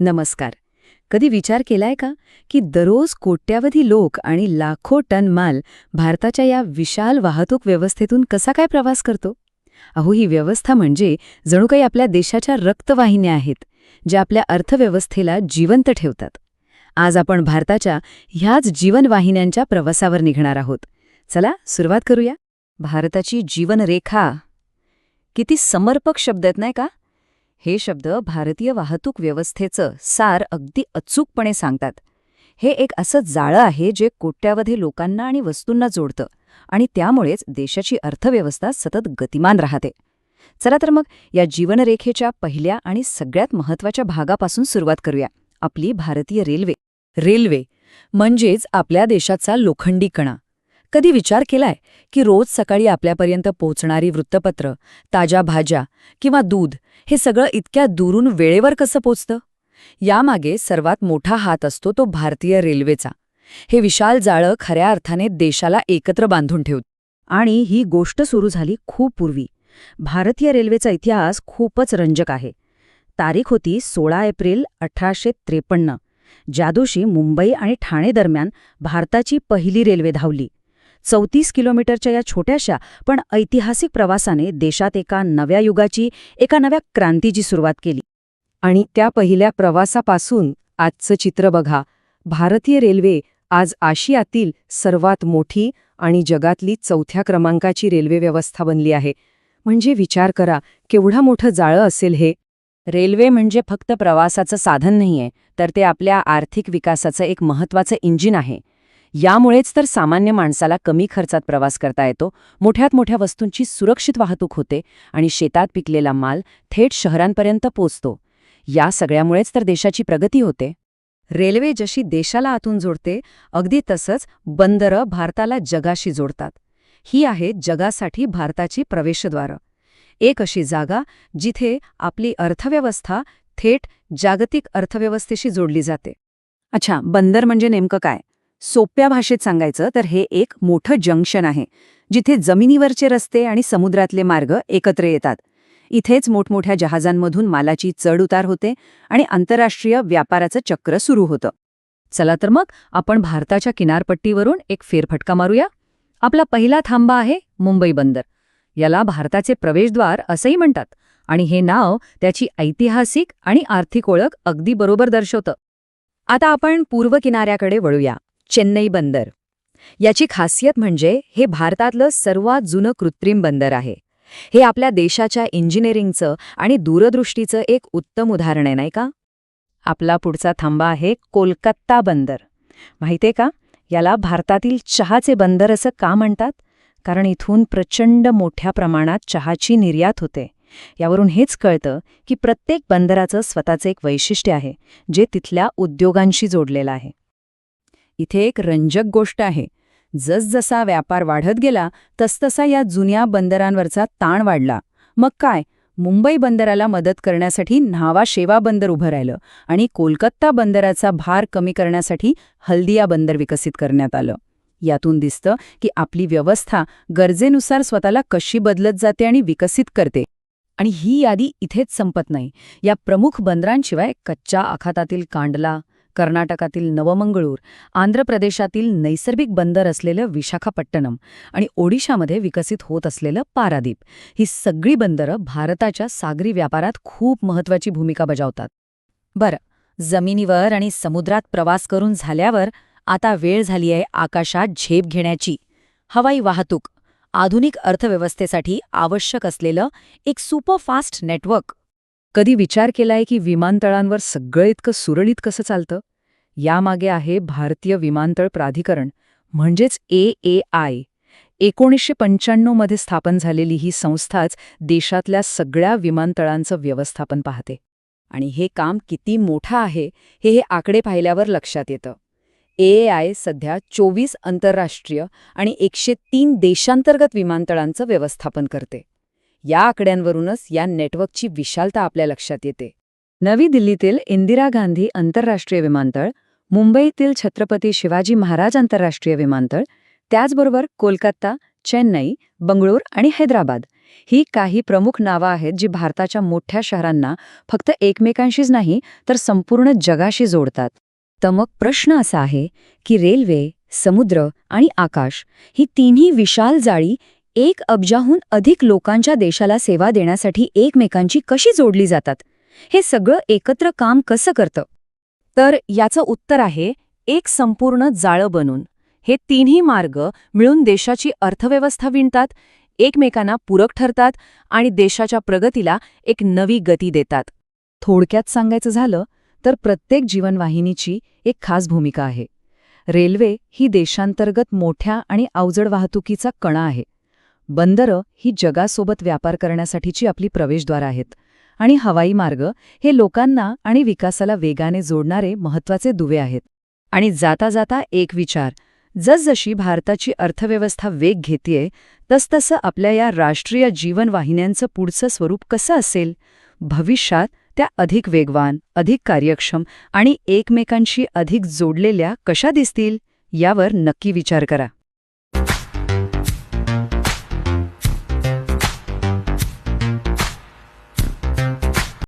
नमस्कार. कधी विचार केलाय का की दररोज कोट्यावधी लोक आणि लाखो टन माल भारताच्या या विशाल वाहतूक व्यवस्थेतून कसा काय प्रवास करतो? अहो ही व्यवस्था म्हणजे जणू काही आपल्या देशाच्या रक्तवाहिन्या आहेत ज्या आपल्या अर्थव्यवस्थेला जिवंत ठेवतात. आज आपण भारताच्या ह्याच जीवनवाहिन्यांच्या प्रवासावर निघणार आहोत. चला सुरुवात करूया. भारताची जीवनरेखा. किती समर्पक शब्द आहेत नाही का? हे शब्द भारतीय वाहतूक व्यवस्थेचं सार अगदी अचूकपणे सांगतात. हे एक असं जाळं आहे जे कोट्यावधी लोकांना आणि वस्तूंना जोडतं आणि त्यामुळेच देशाची अर्थव्यवस्था सतत गतिमान राहते. चला तर मग या जीवनरेखेच्या पहिल्या आणि सगळ्यात महत्त्वाच्या भागापासून सुरुवात करूया. आपली भारतीय रेल्वे. रेल्वे म्हणजेच आपल्या देशाचा लोखंडी कणा कधी विचार केलाय की रोज सकाळी आपल्यापर्यंत पोचणारी वृत्तपत्र ताज्या भाज्या किंवा दूध हे सगळं इतक्या दुरून वेळेवर कसं पोचतं? यामागे सर्वात मोठा हात असतो तो भारतीय रेल्वेचा. हे विशाल जाळं खऱ्या अर्थाने देशाला एकत्र बांधून ठेवत. आणि ही गोष्ट सुरू झाली खूप पूर्वी. भारतीय रेल्वेचा इतिहास खूपच रंजक आहे. तारीख होती सोळा एप्रिल अठराशे त्रेपन्न. ज्या दिवशी मुंबई आणि ठाणे दरम्यान भारताची पहिली रेल्वे धावली. चौतीस किलोमीटरच्या या छोट्याशा पण ऐतिहासिक प्रवासाने देशात एका नव्या युगाची एका नव्या क्रांतीची सुरुवात केली. आणि त्या पहिल्या प्रवासापासून आजचं चित्र बघा. भारतीय रेल्वे आज आशियातील सर्वात मोठी आणि जगातली चौथ्या क्रमांकाची रेल्वे व्यवस्था बनली आहे. म्हणजे विचार करा केवढं मोठं जाळं असेल हे? रेल्वे म्हणजे फक्त प्रवासाचं साधन नाहीये तर ते आपल्या आर्थिक विकासाचं एक महत्त्वाचं इंजिन आहे. यामुळेच तर सामान्य माणसाला कमी खर्चात प्रवास करता येतो मोठ्यात मोठ्या वस्तूंची सुरक्षित वाहतूक होते आणि शेतात पिकलेला माल थेट शहरांपर्यंत पोचतो या सगळ्यामुळेच तर देशाची प्रगती होते. रेल्वे जशी देशाला आतून जोडते अगदी तसंच बंदरं भारताला जगाशी जोडतात. ही आहे जगासाठी भारताची प्रवेशद्वारं. एक अशी जागा जिथे आपली अर्थव्यवस्था थेट जागतिक अर्थव्यवस्थेशी जोडली जाते. अच्छा बंदर म्हणजे नेमकं काय? सोप्या भाषेत सांगायचं तर हे एक मोठं जंक्शन आहे जिथे जमिनीवरचे रस्ते आणि समुद्रातले मार्ग एकत्र येतात. इथेच मोठमोठ्या जहाजांमधून मालाची चढउतार होते आणि आंतरराष्ट्रीय व्यापाराचं चक्र सुरू होतं. चला तर मग आपण भारताच्या किनारपट्टीवरून एक फेरफटका मारूया. आपला पहिला थांबा आहे मुंबई बंदर. याला भारताचे प्रवेशद्वार असंही म्हणतात आणि हे नाव त्याची ऐतिहासिक आणि आर्थिक ओळख अगदी बरोबर दर्शवतं. आता आपण पूर्व किनाऱ्याकडे वळूया. चेन्नई बंदर. याची खासियत म्हणजे हे भारतातलं सर्वात जुनं कृत्रिम बंदर आहे. हे आपल्या देशाच्या इंजिनिअरिंगचं आणि दूरदृष्टीचं एक उत्तम उदाहरण आहे नाही का? आपला पुढचा थांबा आहे कोलकाता बंदर. माहितीये का? याला भारतातील चहाचे बंदर असं का म्हणतात? कारण इथून प्रचंड मोठ्या प्रमाणात चहाची निर्यात होते. यावरून हेच कळतं की प्रत्येक बंदराचं स्वतःचं एक वैशिष्ट्य आहे जे तिथल्या उद्योगांशी जोडलेलं आहे. इथे एक रंजक गोष्ट आहे. जसजसा व्यापार वाढत गेला तसतसा या जुन्या बंदरांवरचा ताण वाढला. मग काय? मुंबई बंदराला मदत करण्यासाठी न्हावा शेवा बंदर उभं राहिलं आणि कोलकाता बंदराचा भार कमी करण्यासाठी हल्दिया बंदर विकसित करण्यात आलं. यातून दिसतं की आपली व्यवस्था गरजेनुसार स्वतःला कशी बदलत जाते आणि विकसित करते. आणि ही यादी इथेच संपत नाही. या प्रमुख बंदरांशिवाय कच्च्या आखातातील कांडला कर्नाटकातील नवमंगळूर आंध्र प्रदेशातील नैसर्गिक बंदर असलेलं विशाखापट्टणम आणि ओडिशामध्ये विकसित होत असलेलं पारादीप. ही सगळी बंदरं भारताच्या सागरी व्यापारात खूप महत्वाची भूमिका बजावतात. बरं जमिनीवर आणि समुद्रात प्रवास करून झाल्यावर आता वेळ झाली आहे आकाशात झेप घेण्याची. हवाई वाहतूक आधुनिक अर्थव्यवस्थेसाठी आवश्यक असलेलं एक सुपरफास्ट नेटवर्क कधी विचार केलाय की विमानतळांवर सगळं इतकं सुरळीत कसं चालतं? यामागे आहे भारतीय विमानतळ प्राधिकरण म्हणजेच ए ए आय. एकोणीसशे पंच्याण्णवमध्ये स्थापन झालेली ही संस्थाच देशातल्या सगळ्या विमानतळांचं व्यवस्थापन पाहते. आणि हे काम किती मोठं आहे हे हे आकडे पाहिल्यावर लक्षात येतं. ए आय सध्या चोवीस आंतरराष्ट्रीय आणि एकशे तीन देशांतर्गत विमानतळांचं व्यवस्थापन करते. या आकड्यांवरूनच या नेटवर्कची विशालता आपल्या लक्षात येते. नवी दिल्लीतील इंदिरा गांधी आंतरराष्ट्रीय विमानतळ मुंबईतील छत्रपती शिवाजी महाराज आंतरराष्ट्रीय विमानतळ त्याचबरोबर कोलकाता चेन्नई बंगळूर आणि हैदराबाद ही काही प्रमुख नावं आहेत जी भारताच्या मोठ्या शहरांना फक्त एकमेकांशीच नाही तर संपूर्ण जगाशी जोडतात. तर मग प्रश्न असा आहे की रेल्वे समुद्र आणि आकाश ही तिन्ही विशाल जाळी एक अब्जाहून अधिक लोकांच्या देशाला सेवा देण्यासाठी एकमेकांची कशी जोडली जातात? हे सगळं एकत्र काम कसं करतं? तर याचं उत्तर आहे एक संपूर्ण जाळं बनून. हे तिन्ही मार्ग मिळून देशाची अर्थव्यवस्था विणतात एकमेकांना पूरक ठरतात आणि देशाच्या प्रगतीला एक नवी गती देतात. थोडक्यात सांगायचं झालं तर प्रत्येक जीवनवाहिनीची एक खास भूमिका आहे. रेल्वे ही देशांतर्गत मोठ्या आणि अवजड वाहतुकीचा कणा आहे. बंदरं ही जगासोबत व्यापार करण्यासाठीची आपली प्रवेशद्वार आहेत. आणि हवाई मार्ग हे लोकांना आणि विकासाला वेगाने जोडणारे महत्त्वाचे दुवे आहेत. आणि जाता जाता एक विचार जसजशी भारताची अर्थव्यवस्था वेग घेतेय तसतसं आपल्या या राष्ट्रीय जीवनवाहिन्यांचं पुढचं स्वरूप कसं असेल? भविष्यात त्या अधिक वेगवान अधिक कार्यक्षम आणि एकमेकांशी अधिक जोडलेल्या कशा दिसतील? यावर नक्की विचार करा.